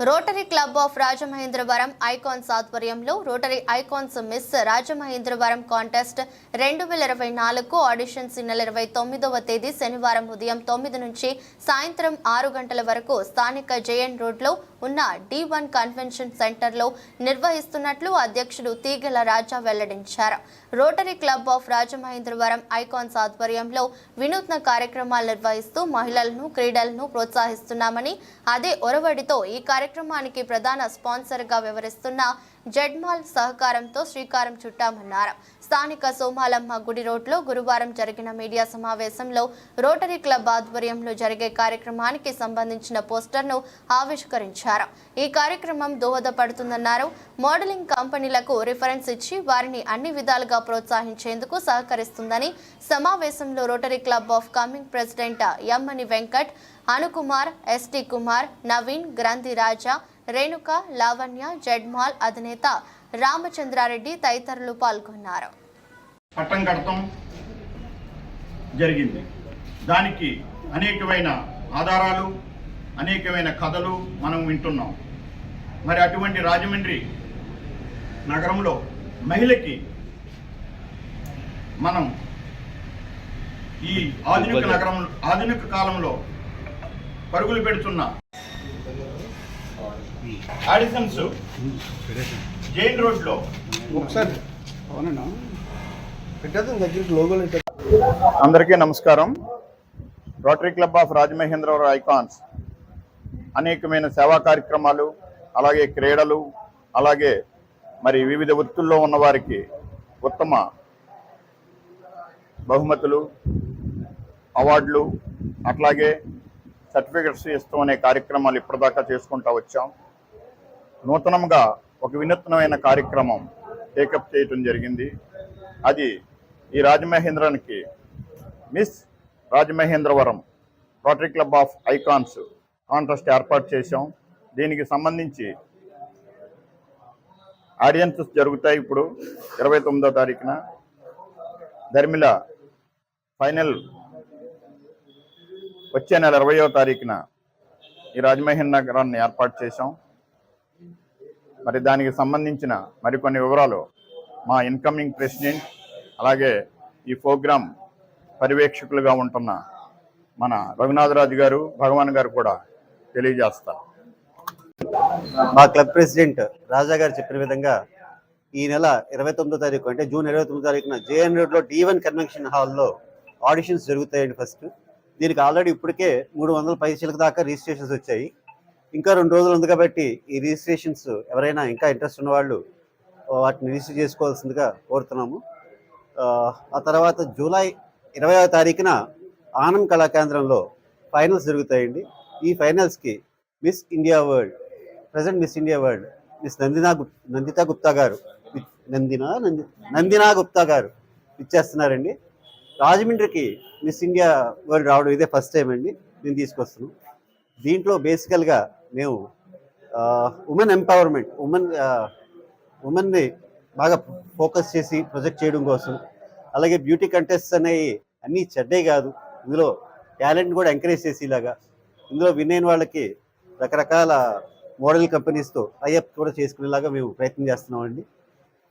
Rotary club of Rajamahendravaram icons ఆధ్వర్యంలో rotary icons miss Rajamahendravaram contest రెండు వేల ఇరవై నాలుగు ఆడిషన్స్ ఈ నెల ఇరవై తొమ్మిదవ తేదీ శనివారం ఉదయం తొమ్మిది నుంచి సాయంత్రం ఆరు గంటల వరకు స్థానిక జేఎన్ రోడ్లో ఉన్న డి వన్ కన్వెన్షన్ సెంటర్లో నిర్వహిస్తున్నట్లు అధ్యక్షుడు తీగల రాజా వెల్లడించారు. Rotary club of Rajamahendravaram icons ఆధ్వర్యంలో వినూత్న కార్యక్రమాలు నిర్వహిస్తూ మహిళలను క్రీడలను ప్రోత్సహిస్తున్నామని అదే ఒరవడితో ఈ కార్యక్రమానికి ప్రధాన స్పాన్సర్గా వ్యవహరిస్తున్న జడ్మాల్ సహకారంతో శ్రీకారం చుట్టామన్నారు. స్థానిక సోమాలమ్మ గుడి రోడ్లో గురువారం జరిగిన మీడియా సమావేశంలో రోటరీ క్లబ్ ఆధ్వర్యంలో జరిగే కార్యక్రమానికి సంబంధించిన పోస్టర్ను ఆవిష్కరించారు. ఈ కార్యక్రమం దోహదపడుతుందన్నారు. మోడలింగ్ కంపెనీలకు రిఫరెన్స్ ఇచ్చి వారిని అన్ని విధాలుగా ప్రోత్సహించేందుకు సహకరిస్తుందని సమావేశంలో rotary club of coming president MN Venkat Anukumar ఎస్టీ కుమార్ నవీన్ గ్రంథి రాజా రేణుక లావణ్య జడ్మాల్ అధినేత రామచంద్రారెడ్డి తదితరులు పాల్గొన్నారు. పట్టం కడతాం. జరిగింది. దానికి అనేకమైన ఆధారాలు అనేకమైన కథలు మనం వింటున్నాం. మరి అటువంటి రాజమండ్రి నగరంలో మహిళకి మనం ఈ ఆధునిక నగరం ఆధునిక కాలంలో పరుగులు పెడుతున్న ఆడిషన్స్ జైన్ రోడ్లో. ఒకసారి. అందరికీ నమస్కారం. Rotary club of Rajamahendravaram icons. అనేకమైన సేవా కార్యక్రమాలు అలాగే క్రీడలు అలాగే మరి వివిధ వృత్తుల్లో ఉన్నవారికి ఉత్తమ బహుమతులు అవార్డులు అట్లాగే సర్టిఫికెట్స్ ఇస్తాం అనే కార్యక్రమాలు ఇప్పటిదాకా చేసుకుంటా వచ్చాం. నూతనంగా ఒక వినూత్నమైన కార్యక్రమం టేకప్ చేయటం జరిగింది. అది ఈ రాజమహేంద్రానికి miss Rajamahendravaram rotary club of icons contrast ఏర్పాటు చేశాం. దీనికి సంబంధించి ఆడియన్సెస్ జరుగుతాయి ఇప్పుడు ఇరవై తొమ్మిదో తారీఖున. ధర్మిల ఫైనల్ వచ్చే నెల ఇరవయో తారీఖున ఈ రాజమహేంద్ర నగరాన్ని ఏర్పాటు చేశాం. మరి దానికి సంబంధించిన మరికొన్ని వివరాలు మా ఇన్కమింగ్ ప్రెసిడెంట్ అలాగే ఈ ప్రోగ్రాం పర్యవేక్షకులుగా ఉంటున్న మన రఘునాథరాజు గారు భగవాన్ గారు కూడా తెలియజేస్తా. మా క్లబ్ ప్రెసిడెంట్ రాజా గారు చెప్పిన విధంగా ఈ నెల ఇరవై తొమ్మిదో తారీఖు అంటే జూన్ ఇరవై తొమ్మిదో తారీఖున జేఎన్ రోడ్లో డి వన్ కన్వెన్షన్ హాల్లో ఆడిషన్స్ జరుగుతాయండి ఫస్ట్. దీనికి ఆల్రెడీ ఇప్పటికే మూడు వందల పైసలకు దాకా రిజిస్ట్రేషన్స్ వచ్చాయి. ఇంకా రెండు రోజులు ఉంది కాబట్టి ఈ రిజిస్ట్రేషన్స్ ఎవరైనా ఇంకా ఇంట్రెస్ట్ ఉన్న వాళ్ళు వాటిని రిజిస్టర్ చేసుకోవాల్సిందిగా కోరుతున్నాము. ఆ, ఆ తర్వాత జూలై ఇరవై తారీఖున ఆనంద్ కళా కేంద్రంలో ఫైనల్స్ జరుగుతాయండి. ఈ ఫైనల్స్కి miss India world present miss India world miss Nandina గుప్ Nandita Gupta గారు నందినా నంది నందినా గుప్తా గారు ఇచ్చేస్తున్నారండి రాజమండ్రికి మిస్ ఇండియా వరల్డ్ రావడం ఇదే ఫస్ట్ టైం అండి నేను తీసుకొస్తున్నాను. దీంట్లో బేసికల్గా మేము ఉమెన్ ఎంపవర్మెంట్ ఉమెన్ ఉమెన్ని బాగా ఫోకస్ చేసి ప్రొజెక్ట్ చేయడం కోసం అలాగే బ్యూటీ కంటెస్ట్ అనేవి అన్నీ చెడ్డే కాదు ఇందులో టాలెంట్ కూడా ఎంకరేజ్ చేసేలాగా ఇందులో విన్ అయిన వాళ్ళకి రకరకాల మోడల్ కంపెనీస్తో టైఅప్ కూడా చేసుకునేలాగా మేము ప్రయత్నం చేస్తున్నామండి.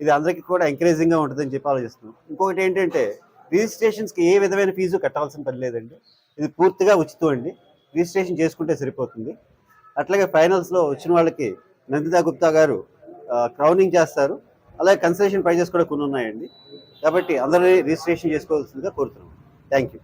ఇది అందరికీ కూడా ఎంకరేజింగ్గా ఉంటుందని చెప్పి ఆలోచిస్తున్నాం. ఇంకొకటి ఏంటంటే రిజిస్ట్రేషన్స్కి ఏ విధమైన ఫీజు కట్టాల్సిన పని లేదండి. ఇది పూర్తిగా ఉచితం అండి. రిజిస్ట్రేషన్ చేసుకుంటే సరిపోతుంది. అట్లాగే ఫైనల్స్లో వచ్చిన వాళ్ళకి నందితా గుప్తా గారు క్రౌనింగ్ చేస్తారు. అలాగే కన్సెషన్ ప్రైజెస్ కూడా కొన్ని ఉన్నాయండి. కాబట్టి అందరినీ రిజిస్ట్రేషన్ చేసుకోవాల్సిందిగా కోరుతున్నాం. Thank you